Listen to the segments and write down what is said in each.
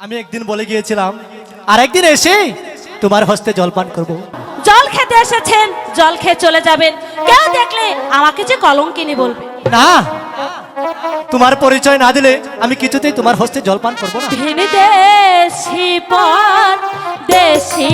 আমি একদিন বলে গিয়েছিলাম আর একদিন এসে তোমার হস্তে জলপান করব। জল খেতে এসেছেন জল খেয়ে চলে যাবেন। কেউ দেখলে আমাকে যে কলঙ্কিনী বলবে। না তোমার পরিচয় না দিলে আমি কিছুতেই তোমার হস্তে জলপান করব না। দেশি দেশি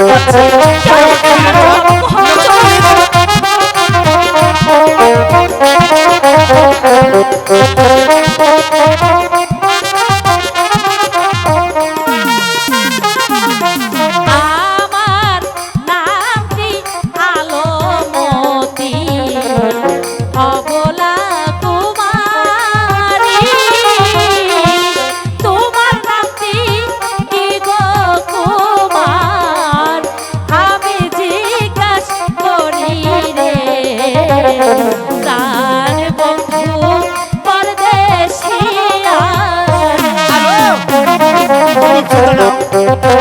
Thank you. Thank you.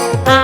Ah.